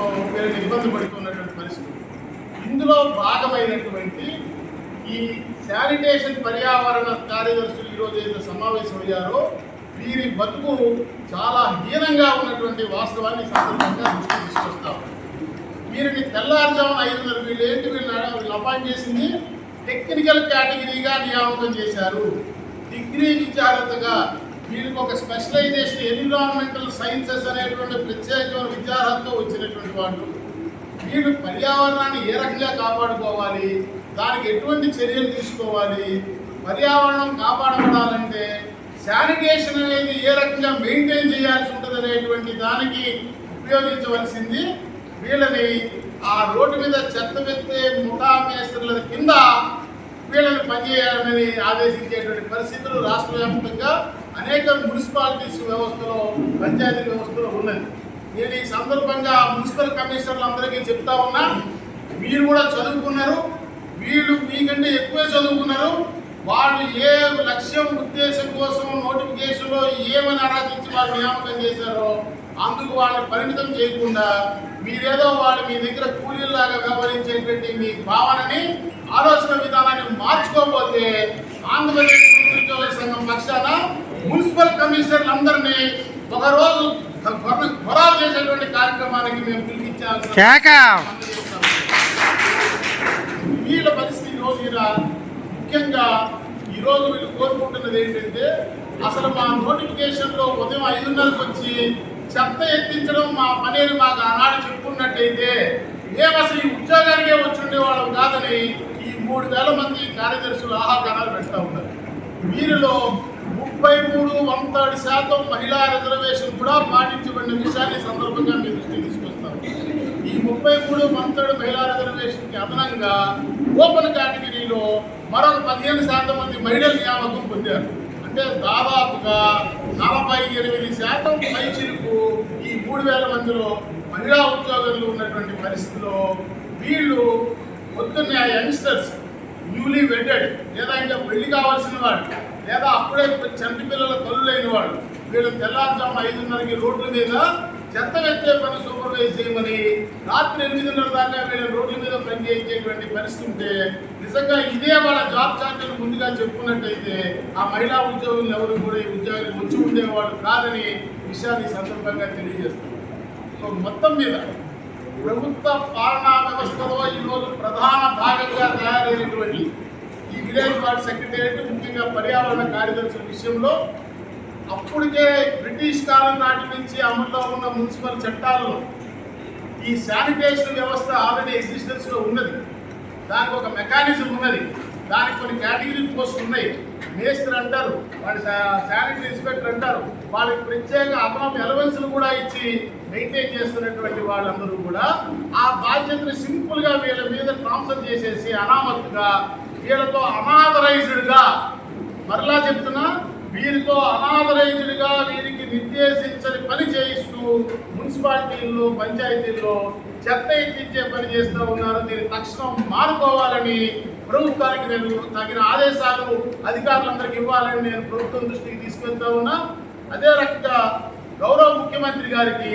లేకపోవడంతో ఇబ్బంది పడుతున్నటువంటి పరిస్థితి. ఇందులో భాగమైనటువంటి ఈ శానిటేషన్ పర్యావరణ కార్యదర్శులు ఈరోజు ఏదైతే సమావేశమయ్యారో వీరి బతుకు చాలా హీనంగా ఉన్నటువంటి వాస్తవాన్ని సందర్భంగా దృష్టికి తీసుకొస్తాం. వీరిని తెల్లారుజామున ఐదున్నర వీళ్ళు ఏంటి వీళ్ళు వీళ్ళు అపాయింట్ చేసింది టెక్నికల్ కేటగిరీగా నియామకం చేశారు. డిగ్రీ విచారతగా వీరికి ఒక స్పెషలైజేషన్ ఎన్విరాన్మెంటల్ సైన్సెస్ అనేటువంటి ప్రత్యేకమైన విద్యార్హతతో వచ్చినటువంటి వాళ్ళు. వీళ్ళు పర్యావరణాన్ని ఏ రకంగా కాపాడుకోవాలి? దానికి ఎటువంటి చర్యలు తీసుకోవాలి? పర్యావరణం కాపాడబడాలంటే శానిటేషన్ అనేది ఏ రకంగా మెయింటైన్ చేయాల్సి ఉంటుంది అనేటువంటి దానికి ఉపయోగించవలసింది. వీళ్ళని ఆ రోడ్డు మీద చెత్త వెత్తే ముఠా మేస్త్రుల కింద వీళ్ళని పనిచేయాలని ఆదేశించేటువంటి పరిస్థితులు రాష్ట్ర వ్యాప్తంగా అనేక మున్సిపాలిటీస్ వ్యవస్థలో పంచాయతీ వ్యవస్థలో ఉన్నది నేను ఈ సందర్భంగా మున్సిపల్ కమిషనర్లు అందరికీ చెప్తా ఉన్నా మీరు కూడా చదువుకున్నారు వీళ్ళు మీకంటే ఎక్కువే చదువుకున్నారు వాళ్ళు ఏ లక్ష్యం ఉద్దేశం కోసం నోటిఫికేషన్లో ఏమని ఆరాధించి వాళ్ళు నియామకం చేశారో అందుకు వాళ్ళని పరిమితం చేయకుండా మీరేదో వాళ్ళు మీ దగ్గర కూలీలాగా వ్యవహరించేటువంటి మీ భావనని ఆలోచన విధానాన్ని మార్చుకోకపోతే ఆంధ్రప్రదేశ్ ఉద్యోగ సంఘం పక్షాన మున్సిపల్ కమిషనర్లు అందరినీ ఒకరోజు ఖొరాలు చేసేటువంటి కార్యక్రమానికి మేము పిలిపించాల్సిన కేక వీళ్ళ పరిస్థితి ఈరోజు ముఖ్యంగా ఈరోజు వీళ్ళు కోరుకుంటున్నది ఏంటంటే అసలు మా నోటిఫికేషన్లో ఉదయం ఐదున్నరకు వచ్చి చెత్త ఎత్తించడం మా పని అని మాకు ఆనాడు చెప్పుకున్నట్టయితే మేము అసలు ఈ ఉద్యోగానికే వచ్చి ఉండేవాళ్ళం కాదని ఈ మూడు వేల మంది కార్యదర్శులు ఆహాకారాలు పెడతా ఉన్నారు. వీరిలో ముప్పై మూడు వంతడి శాతం మహిళా రిజర్వేషన్ కూడా పాటించబడిన విషయాన్ని సందర్భంగా మీ దృష్టికి తీసుకొస్తాం ఈ ముప్పై మూడు వంతడు మహిళా రిజర్వేషన్కి అదనంగా ఓపెన్ కేటగిరీలో మరొక పదిహేను శాతం మంది మహిళల నియామకం పొందారు. అంటే దాదాపుగా నలభై ఎనిమిది శాతం పైచిలకు ఈ మూడు వేల మందిలో మహిళా ఉద్యోగులు ఉన్నటువంటి పరిస్థితిలో వీళ్ళు పొద్దున్న యంగ్స్టర్స్ న్యూలీ వెడ్డెడ్ లేదా ఇంకా పెళ్ళి కావాల్సిన వాళ్ళు లేదా అప్పుడే చంటి పిల్లల తల్లులైన వాళ్ళు వీళ్ళు తెల్లారుజామున ఐదున్నరకి రోడ్ల మీద చెత్త వెత్తే పని సూపర్వైజ్ చేయమని రాత్రి ఎనిమిదిన్నర దాకా వీళ్ళ రోడ్ల మీద పని చేయించేటువంటి పరిస్థితి ఉంటే నిజంగా ఇదే వాళ్ళ జాబ్ ఛార్జీలు ముందుగా చెప్పుకున్నట్టయితే ఆ మహిళా ఉద్యోగులు ఎవరు కూడా ఈ ఉద్యోగానికి వచ్చి ఉండేవాళ్ళు కాదని విషయాన్ని సందర్భంగా తెలియజేస్తారు సో మొత్తం మీద ప్రభుత్వ పాలనా వ్యవస్థలో ఈరోజు ప్రధాన భాగంగా తయారైనటువంటి విలేజ్ వార్డ్ సెక్రటేరియట్ ముఖ్యంగా పర్యావరణ కార్యదర్శుల విషయంలో అప్పటికే బ్రిటిష్ కాలం నాటి నుంచి అమల్లో ఉన్న మున్సిపల్ చట్టాలలో ఈ శానిటేషన్ వ్యవస్థ ఆల్రెడీ ఎగ్జిస్టెన్స్లో ఉన్నది. దానికి ఒక మెకానిజం ఉన్నది. దానికి కొన్ని కేటగిరీ పోస్టులు ఉన్నాయి. మేస్త్రి అంటారు వాళ్ళు శానిటరీ ఇన్స్పెక్టర్ అంటారు. వాళ్ళకి ప్రత్యేక అదనపు ఎలవెన్స్లు కూడా ఇచ్చి మెయింటైన్ చేస్తున్నటువంటి వాళ్ళందరూ కూడా ఆ బాధ్యతను సింపుల్గా వీళ్ళ మీద ట్రాన్స్ఫర్ చేసేసి అనామత్తుగా వీళ్ళతో అనాథరైజ్డ్గా మరలా చెప్తున్నా వీరితో అనాథరైజ్డ్గా వీరికి నిర్దేశించని పని చేయిస్తూ మున్సిపాలిటీల్లో పంచాయతీల్లో చెత్త ఎత్తించే పని చేస్తూ ఉన్నారు. దీన్ని తక్షణం మారుకోవాలని ప్రభుత్వానికి నేను తగిన ఆదేశాలు అధికారులందరికీ ఇవ్వాలని నేను ప్రభుత్వం దృష్టికి తీసుకెళ్తా ఉన్నా. అదే రకంగా గౌరవ ముఖ్యమంత్రి గారికి